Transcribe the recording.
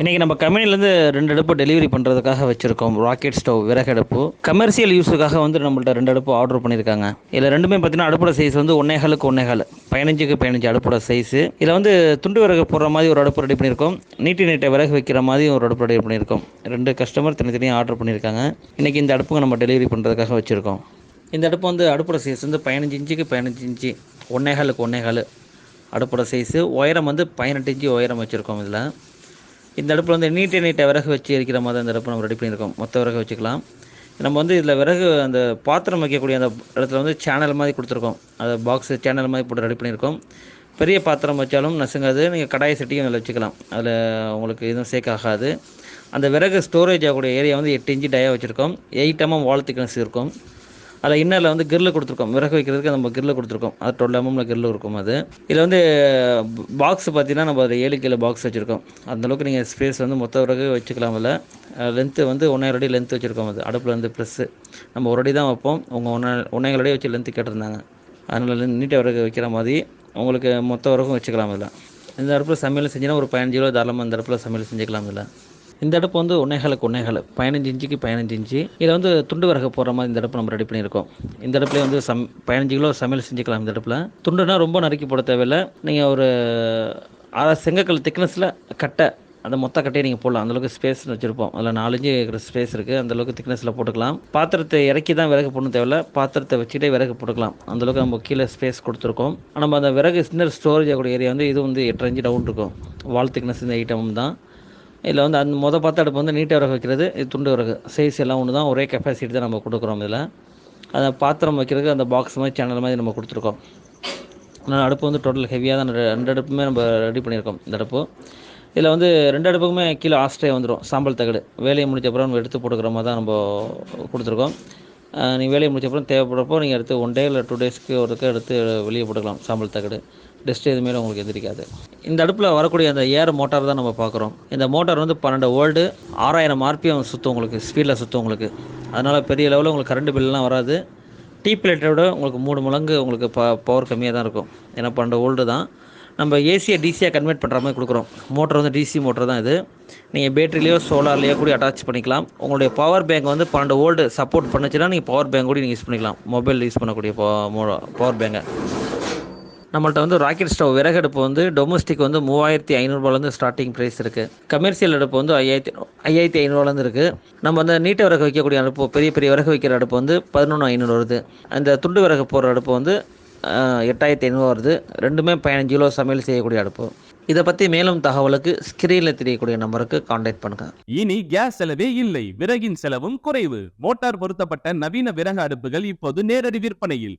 இன்றைக்கி நம்ம கம்பெனிலேருந்து ரெண்டு அடுப்பு டெலிவரி பண்ணுறதுக்காக வச்சுருக்கோம். ராக்கெட் ஸ்டவ் விறகு அடுப்பு கமர்ஷியல் யூஸுக்காக வந்து நம்மள்ட்ட ரெண்டு அடுப்பு ஆர்டர் பண்ணியிருக்காங்க இதில் ரெண்டுமே பார்த்தீங்கன்னா அடுப்போட சைஸ் வந்து ஒன்னேகாலுக்கு ஒன்னேகால் பதினஞ்சுக்கு பதினஞ்சு அடுப்போட சைஸு இதில் வந்து துண்டு விறகு போடுற மாதிரி ஒரு அடுப்பு ரெடி பண்ணியிருக்கோம் நீட்டி நீட்டை விறகு வைக்கிற மாதிரி ஒரு அடுப்பு ரெடி பண்ணியிருக்கோம் ரெண்டு கஸ்டமர் தனித்தனியாக ஆர்டர் பண்ணியிருக்காங்க இன்றைக்கி இந்த அடுப்புங்க நம்ம டெலிவரி பண்ணுறதுக்காக வச்சுருக்கோம். இந்த அடுப்பு வந்து அடுப்போட சைஸ் வந்து பதினஞ்சு இன்ச்சுக்கு பதினஞ்சு இன்ச்சு. ஒன்னேகாலுக்கு ஒன்னேகால் அடுப்போட சைஸு உயரம் வந்து பதினெட்டு இன்ச்சு உயரம் வச்சுருக்கோம் இதில். இந்த அடுப்பில் வந்து நீட்டை நீட்டை விறகு வச்சு எரிக்கிற மாதிரி தான் இந்த அடுப்பு நம்ம ரெடி பண்ணியிருக்கோம். மொத்த விறகு வச்சுக்கலாம். நம்ம வந்து இதில் விறகு அந்த பாத்திரம் வைக்கக்கூடிய அந்த இடத்துல வந்து சேனல் மாதிரி கொடுத்துருக்கோம். அது பாக்ஸு சேனல் மாதிரி போட்டு ரெடி பண்ணியிருக்கோம். பெரிய பாத்திரம் வச்சாலும் நசுங்காது. நீங்கள் கடாய சட்டியும் அதில் வச்சுக்கலாம். அதில் உங்களுக்கு எதுவும் சேக் ஆகாது. அந்த விறகு ஸ்டோரேஜ் ஆகக்கூடிய ஏரியா வந்து எட்டு இன்ச்சு டயா வச்சுருக்கோம். எயிட் எம்எம் வால் திக்னஸ் இருக்கும். அதில் இன்னரில் வந்து கிரில் கொடுத்துருக்கோம். விறகு வைக்கிறதுக்கு நம்ம கிரில் கொடுத்துருக்கோம். அது டுவெல் எம்எம்ல கிரில் இருக்கும் அது. இதில் வந்து பாக்ஸ் பார்த்தீங்கன்னா நம்ம அதில் ஏழு கிலோ பாக்ஸ் வச்சுருக்கோம். அந்தளவுக்கு நீங்கள் ஸ்பேஸ் வந்து மொத்த விறகு வச்சுக்கலாம் அதில். லென்த்து வந்து ஒன்றரை அடி லென்த் வச்சுருக்கோம் அது. அடுப்பில் வந்து ப்ளஸ்ஸு நம்ம ஒரு அடி தான் வைப்போம். உங்கள் ஒன்றரை ஒன்றரை அடி வச்சு லென்த்து கேட்டிருந்தாங்க. அதனால் நீட்டாக விறகு வைக்கிற மாதிரி உங்களுக்கு மொத்த விறகும் வச்சுக்கலாம் அதில். இந்த அடுப்பில் சமையல் செஞ்சுன்னா ஒரு பதினஞ்சு கிலோ தாராளமாக இந்த அடுப்பில் சமையல் செஞ்சுக்கலாம் இதில் இந்த அடுப்பு வந்து ஒன்னேகாலுக்கு ஒன்னேகால். பதினஞ்சு இன்ச்சுக்கு பதினஞ்சு இன்ச்சு. இதில் வந்து துண்டு விறகு போடுற மாதிரி இந்த அடுப்பு நம்ம ரெடி பண்ணியிருக்கோம். இந்த அடுப்புலேயே வந்து சம் பதினஞ்சு கிலோ சமையல் செஞ்சுக்கலாம் இந்த அடுப்பில். துண்டுனா ரொம்ப நறுக்கி போட தேவையில்லை. நீங்கள் ஒரு அரை செங்கக்கல் திக்னஸில் கட்டை அந்த மொத்த கட்டையை நீங்கள் போடலாம். அந்தளவுக்கு ஸ்பேஸ் வச்சுருப்போம். அதில் நாலஞ்சு இருக்கிற ஸ்பேஸ் இருக்குது அந்தளவுக்கு திக்னஸில் போட்டுக்கலாம். பாத்திரத்தை இறக்கி தான் விறகு போடணும் தேவையில்ல. பாத்திரத்தை வச்சுட்டே விறகு போட்டுக்கலாம். அந்தளவுக்கு நம்ம கீழே ஸ்பேஸ் கொடுத்துருக்கோம். நம்ம அந்த விறகு சின்ன ஸ்டோரேஜ் ஆகக்கூடிய ஏரியா வந்து இது வந்து எட்டு இன்ச்சு டவுன் இருக்கும். வால் திக்னஸ் இந்த ஐட்டம் தான். இதில் வந்து அந்த மொதல் பார்த்த அடுப்பு வந்து நீட்டாக விறகு வைக்கிறது இது துண்டு விறகு. சைஸ் எல்லாம் ஒன்று தான் ஒரே கெப்பாசிட்டி தான் நம்ம கொடுக்குறோம் இதில். அந்த பாத்திரம் வைக்கிறதுக்கு அந்த பாக்ஸ் மாதிரி சேனல் மாதிரி நம்ம கொடுத்துருக்கோம். ஆனால் அடுப்பு வந்து டோட்டல் ஹெவியாக தான் ரெண்டு அடுப்புமே நம்ம ரெடி பண்ணியிருக்கோம் இந்த அடுப்பு. இதில் வந்து ரெண்டு அடுப்புக்குமே கீழே ஆஸ்ட்ரே வந்துடும் சாம்பல் தகடு. வேலையை முடிச்ச அப்புறம் நம்ம எடுத்து போட்டுக்கிற மாதிரி தான் நம்ம கொடுத்துருக்கோம். நீங்கள் வேலையை முடிச்ச அப்புறம் தேவைப்படுறப்போ நீங்கள் எடுத்து ஒன் டே இல்லை டூ டேஸ்க்கு ஒருக்க எடுத்து வெளியே போட்டுக்கலாம் சாம்பல் தகடு. டஸ்ட் எதுவுமே உங்களுக்கு எதிரிக்காது இந்த அடுப்பில் வரக்கூடிய அந்த ஏர் மோட்டார் தான் நம்ம பார்க்குறோம். இந்த மோட்டார் வந்து பன்னெண்டு வோல்டு ஆறாயிரம் ஆர்பிஎம் சுற்றும் உங்களுக்கு ஸ்பீடில் சுற்றும் உங்களுக்கு. அதனால் பெரிய லெவலில் உங்களுக்கு கரண்ட் பில்லாம் வராது. டீ பிளேட்டை விட உங்களுக்கு மூணு மடங்கு உங்களுக்கு ப பவர் கம்மியாக தான் இருக்கும். ஏன்னா பன்னெண்டு வோல்டு தான். நம்ம ஏசியை டிசியாக கன்வெர்ட் பண்ணுற மாதிரி கொடுக்குறோம். மோட்டர் வந்து டிசி மோட்டர் தான் இது. நீங்கள் பேட்டரிலேயோ சோலார்லேயோ கூட அட்டாச் பண்ணிக்கலாம். உங்களுடைய பவர் பேங்க் வந்து பன்னெண்டு வோல்டு சப்போர்ட் பண்ணுச்சுன்னா நீங்கள் பவர் பேங்க் கூட நீங்கள் யூஸ் பண்ணிக்கலாம். மொபைல் யூஸ் பண்ணக்கூடிய பவர் பேங்கை நம்மள்ட்ட வந்து ராக்கெட் ஸ்டவ் விறகு அடுப்பு வந்து டொமஸ்டிக் வந்து மூவாயிரத்தி ஐநூறுபாலேருந்து ஸ்டார்டிங் ப்ரைஸ் இருக்குது கமர்ஷியல் அடுப்பு வந்து ஐயாயிரத்தி ஐயாயிரத்தி ஐநூறுவாலேருந்து இருக்குது நம்ம வந்து நீட்ட விறகு வைக்கக்கூடிய அடுப்பு பெரிய பெரிய விறகு வைக்கிற அடுப்பு வந்து பதினொன்று ஐநூறு வருது. அந்த துண்டு விறகு போடுற அடுப்பு வந்து எட்டாயிரத்தி ஐநூறு வருது. ரெண்டுமே பதினஞ்சு கிலோ சமையல் செய்யக்கூடிய அடுப்பு. இதை பற்றி மேலும் தகவலுக்கு ஸ்க்ரீனில் தெரியக்கூடிய நம்பருக்கு காண்டாக்ட் பண்ணுங்கள் இனி கேஸ் செலவே இல்லை. விறகின் செலவும் குறைவு. மோட்டார் பொருத்தப்பட்ட நவீன விறகு அடுப்புகள் இப்போது நேரடி விற்பனையில்.